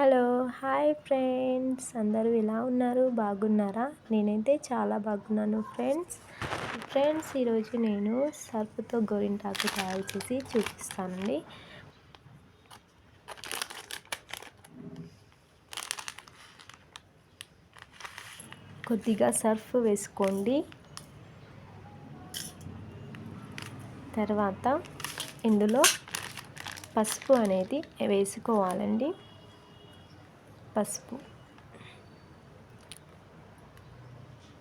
Hello hi friends. అందరూ ఎలా ఉన్నారు? బాగున్నారా? నేనైతే చాలా బాగున్నాను ఫ్రెండ్స్. ఫ్రెండ్స్ ఈరోజు నేను సర్ఫ్తో గోరింటాకు తయారు చేసి చూపిస్తానండి. కొద్దిగా సర్ఫ్ వేసుకోండి. తర్వాత ఇందులో పసుపు అనేది వేసుకోవాలండి. పసుపు.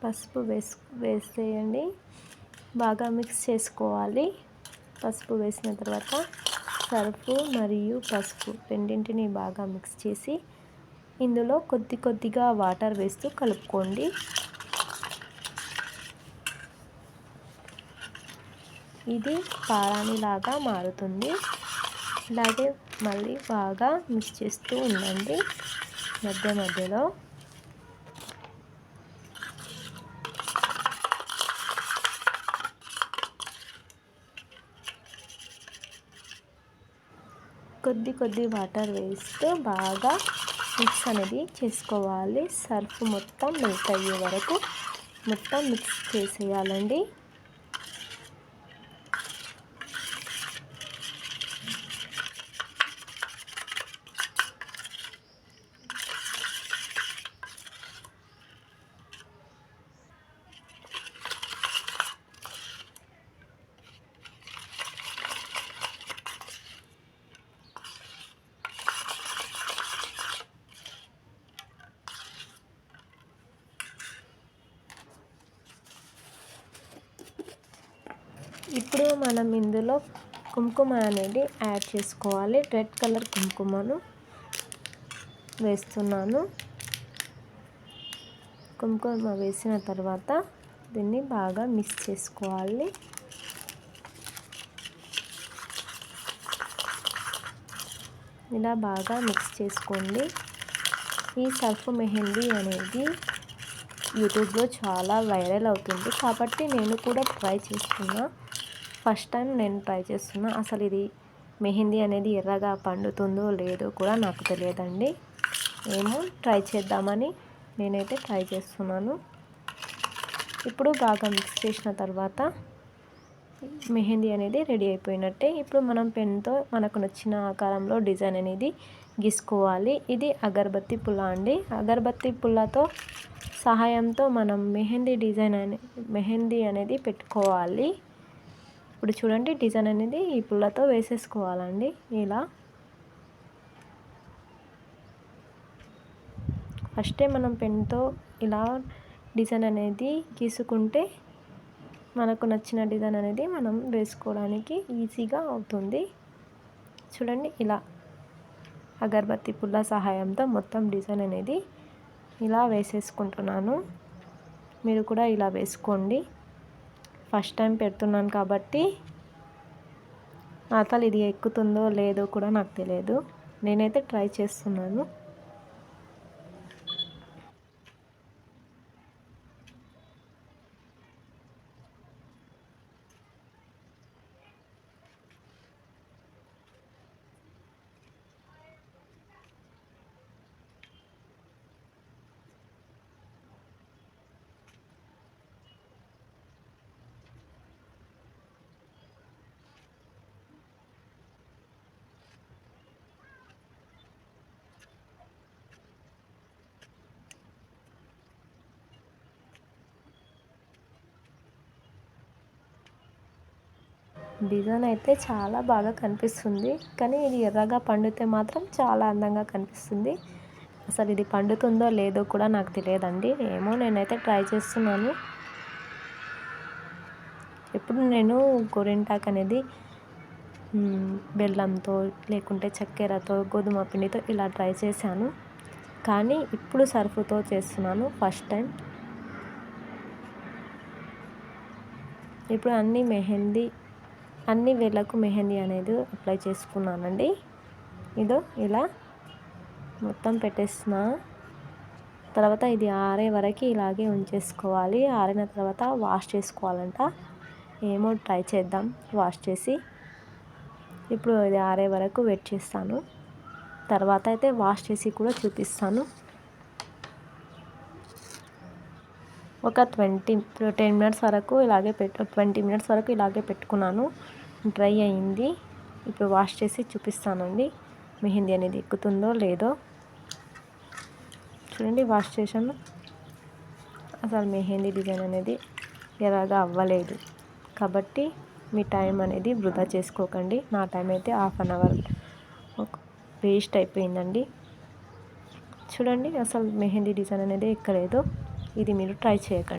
పసుపు వేసు వేసేయండి. బాగా మిక్స్ చేసుకోవాలి. పసుపు వేసిన తర్వాత సరుపు మరియు పసుపు రెండింటిని బాగా మిక్స్ చేసి ఇందులో కొద్ది కొద్దిగా వాటర్ వేస్తూ కలుపుకోండి. ఇది పారాణిలాగా మారుతుంది. ఇలాగే మళ్ళీ బాగా మిక్స్ చేస్తూ ఉండండి. మధ్య మధ్యలో. కొద్ది కొద్ది వాటర్ వేస్తూ బాగా మిక్స్ అనేది చేసుకోవాలి. సర్ఫ్ మొత్తం మెల్ట్ అయ్యే వరకు మొత్తం మిక్స్ చేసేయాలండి. ఇప్పుడు మనం ఇందులో కుంకుమ అనేది యాడ్ చేసుకోవాలి. రెడ్ కలర్ కుంకుమను వేస్తున్నాను. కుంకుమ వేసిన తర్వాత దీన్ని బాగా మిక్స్ చేసుకోవాలి. ఇలా బాగా మిక్స్ చేసుకోండి. ఈ సర్ఫ్ మెహందీ అనేది యూట్యూబ్లో చాలా వైరల్ అవుతుంది. కాబట్టి నేను కూడా ట్రై చేస్తున్నా. ఫస్ట్ టైం నేను ట్రై చేస్తున్నా. అసలు ఇది మెహందీ అనేది ఎర్రగా పండుతుందో లేదో కూడా నాకు తెలియదండి. ఏమో ట్రై చేద్దామని నేనైతే ట్రై చేస్తున్నాను. ఇప్పుడు బాగా మిక్స్ చేసిన తర్వాత మెహందీ అనేది రెడీ అయిపోయినట్టే. ఇప్పుడు మనం పెన్తో మనకు నచ్చిన ఆకారంలో డిజైన్ అనేది గీసుకోవాలి. ఇది అగరబత్తి పుల్ల అండి. అగరబత్తి పుల్లతో సహాయంతో మనం మెహందీ డిజైన్ అనే మెహందీ అనేది పెట్టుకోవాలి. ఇప్పుడు చూడండి డిజైన్ అనేది ఈ పుల్లతో వేసేసుకోవాలండి. ఇలా. ఫస్టే మనం పెన్తో ఇలా డిజైన్ అనేది గీసుకుంటే మనకు నచ్చిన డిజైన్ అనేది మనం వేసుకోవడానికి ఈజీగా అవుతుంది. చూడండి ఇలా. అగరబత్తి పుల్ల సహాయంతో మొత్తం డిజైన్ అనేది ఇలా వేసేసుకుంటున్నాను. మీరు కూడా ఇలా వేసుకోండి. ఫస్ట్ టైం పెడుతున్నాను కాబట్టి అసలు ఇది ఎక్కుతుందో లేదో కూడా నాకు తెలియదు. నేనైతే ట్రై చేస్తున్నాను. డిజైన్ అయితే చాలా బాగా కనిపిస్తుంది. కానీ ఇది ఎర్రగా పండితే మాత్రం చాలా అందంగా కనిపిస్తుంది. అసలు ఇది పండుతుందో లేదో కూడా నాకు తెలియదండి. ఏమో నేనైతే ట్రై చేస్తున్నాను. ఎప్పుడు నేను గోరింటాక్ అనేది బెల్లంతో లేకుంటే చక్కెరతో గోధుమ పిండితో ఇలా ట్రై చేశాను. కానీ ఇప్పుడు సర్ఫుతో చేస్తున్నాను ఫస్ట్ టైం. ఇప్పుడు అన్నీ మెహందీ అన్ని వేళ్ళకు మెహందీ అనేది అప్లై చేసుకున్నానండి. ఇదో ఇలా మొత్తం పెట్టేసిన తర్వాత ఇది ఆరే వరకు ఇలాగే ఉంచేసుకోవాలి. ఆరిన తర్వాత వాష్ చేసుకోవాలంట. ఏమో ట్రై చేద్దాం వాష్ చేసి. ఇప్పుడు ఇది ఆరే వరకు వెయిట్ చేస్తాను. తర్వాత అయితే వాష్ చేసి కూడా చూపిస్తాను. ఒక ట్వంటీ టెన్ మినిట్స్ వరకు ఇలాగే పెట్టు ట్వంటీ మినిట్స్ వరకు ఇలాగే పెట్టుకున్నాను. డ్రై అయింది. ఇప్పుడు వాష్ చేసి చూపిస్తానండి. మెహందీ అనేది ఎక్కుతుందో లేదో. చూడండి వాష్ చేశాను. అసలు మెహందీ డిజైన్ అనేది ఎలాగా అవ్వలేదు. కాబట్టి మీ టైం అనేది వృధా చేసుకోకండి. నా టైం అయితే హాఫ్ అన్ అవర్. వేస్ట్ అయిపోయిందండి. చూడండి అసలు మెహందీ డిజైన్ అనేది ఎక్కలేదు. ఇది మీరు ట్రై చేయకండి.